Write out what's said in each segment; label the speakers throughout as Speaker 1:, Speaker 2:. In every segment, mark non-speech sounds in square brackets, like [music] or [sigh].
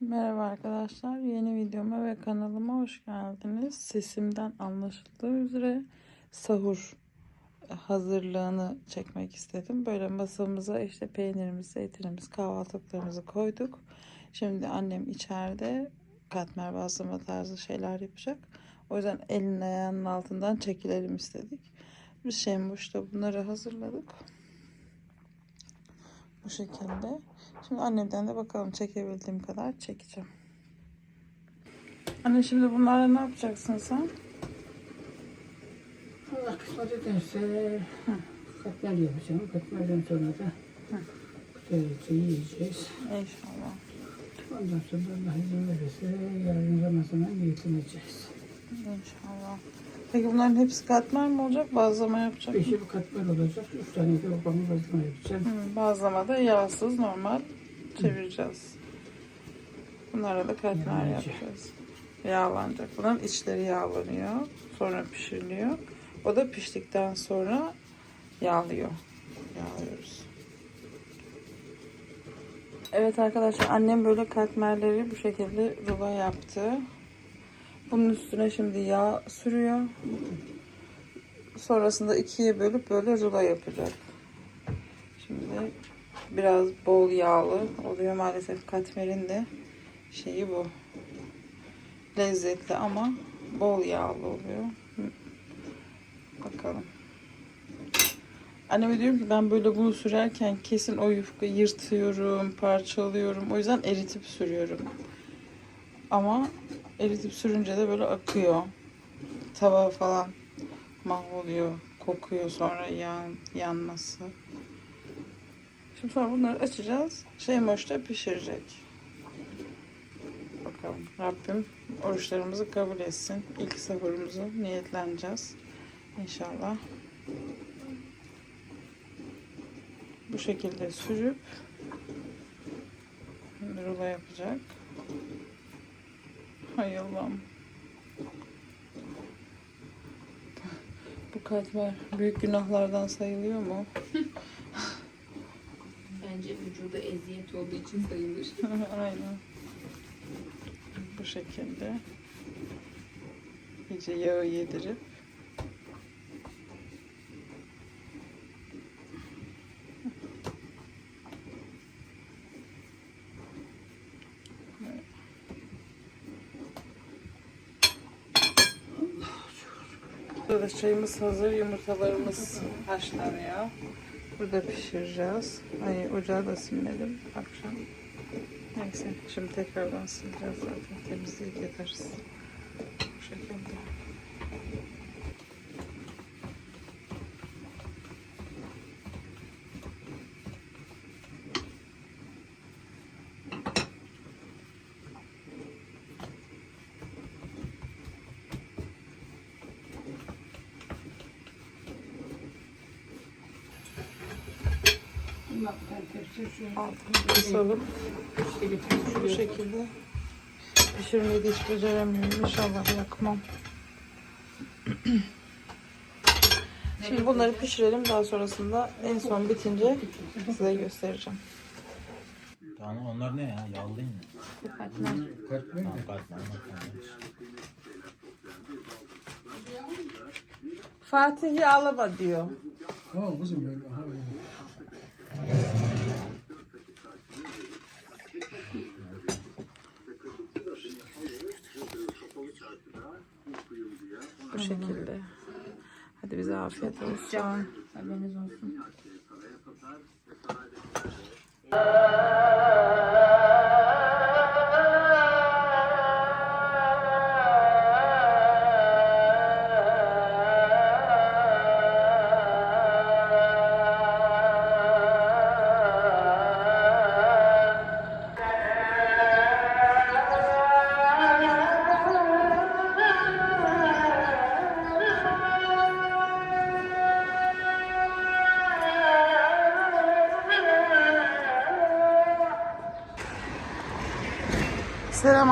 Speaker 1: Merhaba arkadaşlar. Yeni videoma ve kanalıma hoş geldiniz. Sesimden anlaşıldığı üzere sahur hazırlığını çekmek istedim. Böyle masamıza işte peynirimiz, zeytinimiz, kahvaltılıklarımızı koyduk. Şimdi annem içeride katmer bazlama tarzı şeyler yapacak. O yüzden elin ayağının altından çekilelim istedik. Biz Şemboş'ta bunları hazırladık. Bu şekilde. Şimdi annemden de bakalım çekebildiğim kadar çekeceğim. Anne şimdi bunlarla ne yapacaksın sen?
Speaker 2: Allah kısmet ederse katmer yapacağım. Katmerden sonra da güzelce yiyeceğiz.
Speaker 1: İnşallah.
Speaker 2: Ondan sonra Allah izin verirse yarın Ramazan'a niyetleneceğiz.
Speaker 1: İnşallah. Peki bunların hepsi katmer mi olacak? Bazlama yapacak mı?
Speaker 2: Beşi bu katmer olacak. Üç tane de babamın vazına yapacağım.
Speaker 1: Hı, bazlama da yağsız normal çevireceğiz. Bunlara da katmer
Speaker 2: Yağlanacak.
Speaker 1: yapacağız. Yağlanacak. Bunların içleri yağlanıyor. Sonra pişiriliyor. O da piştikten sonra yağlıyor. Yağlıyoruz. Evet arkadaşlar annem böyle katmerleri bu şekilde rulo yaptı. Bunun üstüne şimdi yağ sürüyor. Sonrasında ikiye bölüp böyle rulo yapacak. Şimdi biraz bol yağlı oluyor maalesef katmerin de şeyi bu. Lezzetli ama bol yağlı oluyor. Bakalım. Anneme diyorum ki ben böyle bunu sürerken kesin o yufkayı yırtıyorum, parçalıyorum. O yüzden eritip sürüyorum. Ama eritip sürünce de böyle akıyor. Tava falan mahvoluyor. Kokuyor sonra yan, yanması. Şimdi sonra bunları açacağız. Şeymoş'ta pişirecek. Bakalım Rabbim oruçlarımızı kabul etsin. İlk sahurumuzu niyetleneceğiz. İnşallah. Bu şekilde sürüp rulo yapacak. Hay Allah'ım. Bu katmer büyük günahlardan sayılıyor mu?
Speaker 3: Bence vücuda eziyet olduğu için sayılır. [laughs]
Speaker 1: Aynen. Bu şekilde. İyice yağı yedirip. Burada çayımız hazır, yumurtalarımız haşlanıyor. Burada pişireceğiz. Ay ocağı da silmedim akşam. Neyse şimdi tekrardan sileceğiz zaten temizleyip yaparız. Bu şekilde.
Speaker 2: Allah tepsi şu
Speaker 1: Altını kısalım. Bu şekilde. Pişirmeyi de hiç beceremiyorum. İnşallah yakmam. [clears throat] Şimdi bunları pişirelim. Daha sonrasında en son bitince size göstereceğim.
Speaker 4: Tamam onlar ne ya? Yağlı değil mi?
Speaker 3: Katmer.
Speaker 2: Katmer
Speaker 4: Tamam kalkma anlatmamış.
Speaker 1: Fatih'i alaba diyor.
Speaker 2: Ha kızım böyle. Ha, böyle.
Speaker 1: Bu şekilde. Hadi bize afiyet olsun.
Speaker 3: Haberiniz olsun.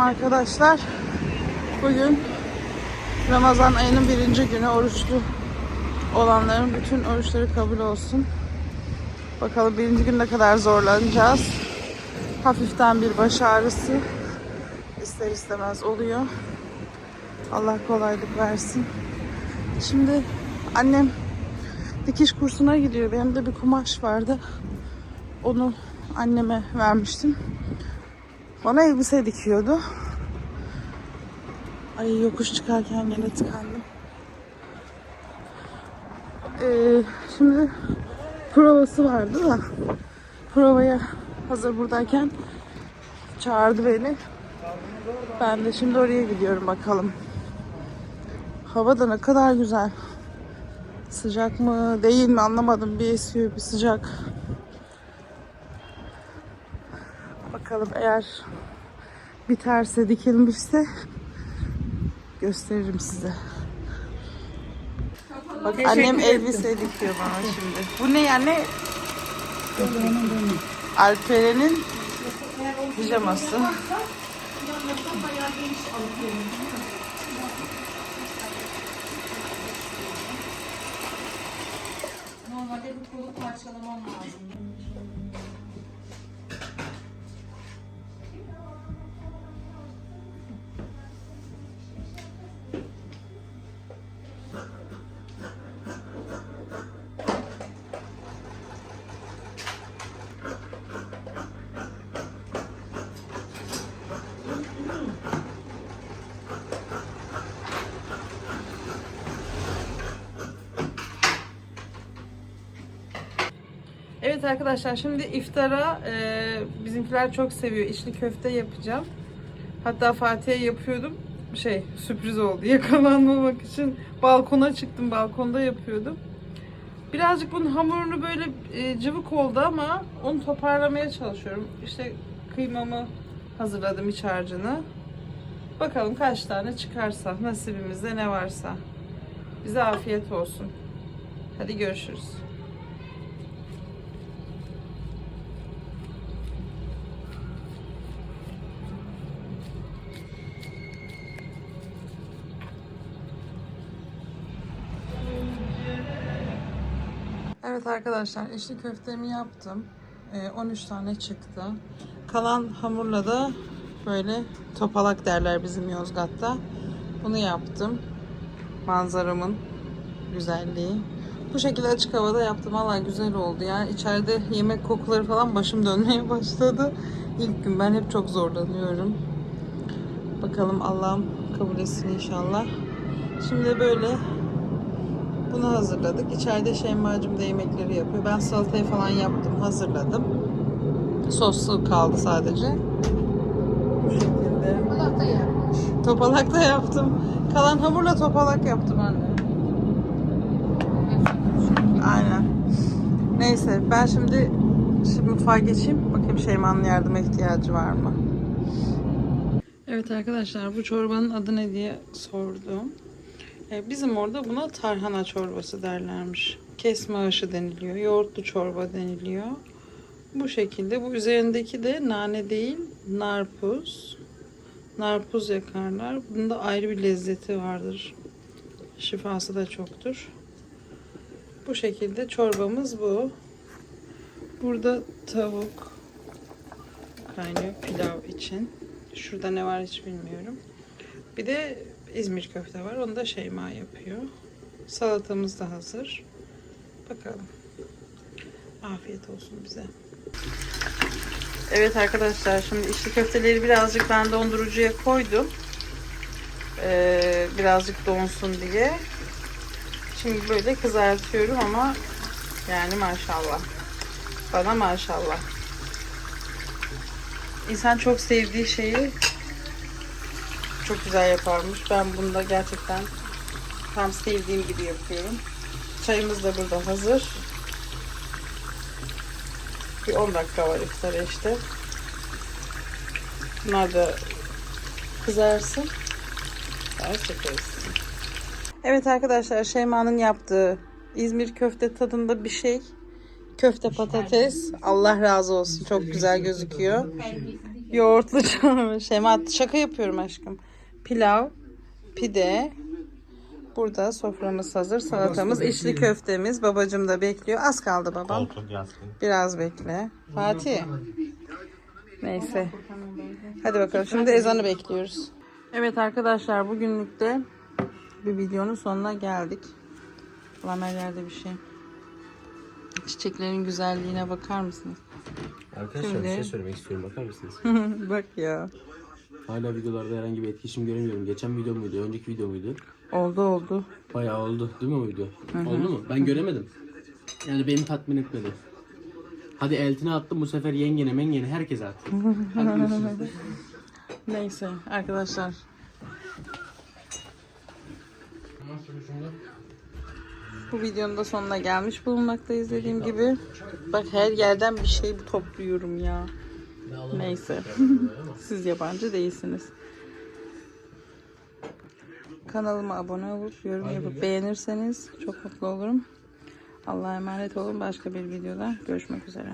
Speaker 1: Arkadaşlar. Bugün Ramazan ayının birinci günü oruçlu olanların bütün oruçları kabul olsun. Bakalım birinci gün ne kadar zorlanacağız. Hafiften bir baş ağrısı ister istemez oluyor. Allah kolaylık versin. Şimdi annem dikiş kursuna gidiyor. Benim de bir kumaş vardı. Onu anneme vermiştim. Bana elbise dikiyordu. Ay yokuş çıkarken yine tıkandım. Ee, şimdi provası vardı da provaya hazır buradayken çağırdı beni. Ben de şimdi oraya gidiyorum bakalım. Hava da ne kadar güzel. Sıcak mı değil mi anlamadım. Bir esiyor bir sıcak. Bakalım eğer biterse dikilmişse gösteririm size. Bak annem elbise dikiyor bana şimdi. Bu ne yani? Alperen'in pijaması.
Speaker 3: Normalde bu kolu parçalamam lazım.
Speaker 1: Evet arkadaşlar şimdi iftara e, bizimkiler çok seviyor. İçli köfte yapacağım. Hatta Fatih'e yapıyordum. Şey sürpriz oldu. [laughs] Yakalanmamak için balkona çıktım. Balkonda yapıyordum. Birazcık bunun hamurunu böyle e, cıvık oldu ama onu toparlamaya çalışıyorum. İşte kıymamı hazırladım iç harcını. Bakalım kaç tane çıkarsa nasibimizde ne varsa. Bize afiyet olsun. Hadi görüşürüz. Evet arkadaşlar içli köftemi yaptım. Ee, 13 tane çıktı. Kalan hamurla da böyle topalak derler bizim Yozgat'ta. Bunu yaptım. Manzaramın güzelliği. Bu şekilde açık havada yaptım. Valla güzel oldu ya. İçeride yemek kokuları falan başım dönmeye başladı. İlk gün ben hep çok zorlanıyorum. Bakalım Allah'ım kabul etsin inşallah. Şimdi böyle bunu hazırladık. İçeride Şeyma'cığım da yemekleri yapıyor. Ben salatayı falan yaptım, hazırladım. Soslu kaldı sadece. Bu şekilde.
Speaker 3: Topalak da yapmış.
Speaker 1: Topalak da yaptım. Kalan hamurla topalak yaptım anne. Aynen. Neyse ben şimdi şimdi mutfağa geçeyim. Bakayım Şeyma'nın yardıma ihtiyacı var mı? Evet arkadaşlar bu çorbanın adı ne diye sordum. E, Bizim orada buna tarhana çorbası derlermiş. Kesme aşı deniliyor. Yoğurtlu çorba deniliyor. Bu şekilde. Bu üzerindeki de nane değil, narpuz. Narpuz yakarlar. Bunda ayrı bir lezzeti vardır. Şifası da çoktur. Bu şekilde çorbamız bu. Burada tavuk kaynıyor pilav için. Şurada ne var hiç bilmiyorum. Bir de İzmir köfte var. Onu da Şeyma yapıyor. Salatamız da hazır. Bakalım. Afiyet olsun bize. Evet arkadaşlar şimdi içli köfteleri birazcık ben dondurucuya koydum. Ee, birazcık donsun diye. Şimdi böyle kızartıyorum ama yani maşallah. Bana maşallah. İnsan çok sevdiği şeyi çok güzel yaparmış. Ben bunda gerçekten tam sevdiğim gibi yapıyorum. Çayımız da burada hazır. Bir 10 dakika var iftara işte. Bunlar da kızarsın. Daha çekeriz. Evet arkadaşlar Şeyma'nın yaptığı İzmir köfte tadında bir şey. Köfte patates. Allah razı olsun. Çok güzel gözüküyor. Yoğurtlu çorba. [laughs] Şeyma şaka yapıyorum aşkım. Pilav, pide. Burada soframız hazır. Salatamız, içli köftemiz. Babacım da bekliyor. Az kaldı babam.
Speaker 4: Koltuk.
Speaker 1: Biraz bekle. Fatih. Neyse. Hadi bakalım. Şimdi ezanı bekliyoruz. Evet arkadaşlar bugünlük de bir videonun sonuna geldik. Ulan her yerde bir şey. Çiçeklerin güzelliğine bakar mısınız?
Speaker 5: Arkadaşlar
Speaker 1: Şimdi-
Speaker 5: bir şey söylemek istiyorum bakar mısınız? [laughs]
Speaker 1: Bak ya.
Speaker 5: Hala videolarda herhangi bir etkileşim göremiyorum. Geçen video muydu? Önceki video muydu?
Speaker 1: Oldu oldu.
Speaker 5: Bayağı oldu değil mi o video? Oldu mu? Ben göremedim. Yani beni tatmin etmedi. Hadi eltine attım bu sefer yengene mengene herkese at. Hadi görüşürüz. [laughs]
Speaker 1: Neyse arkadaşlar. Bu videonun da sonuna gelmiş bulunmaktayız dediğim gibi. Bak her yerden bir şey topluyorum ya. Neyse. [laughs] Siz yabancı değilsiniz. Kanalıma abone olup yorum yapıp beğenirseniz çok mutlu olurum. Allah'a emanet olun. Başka bir videoda görüşmek üzere.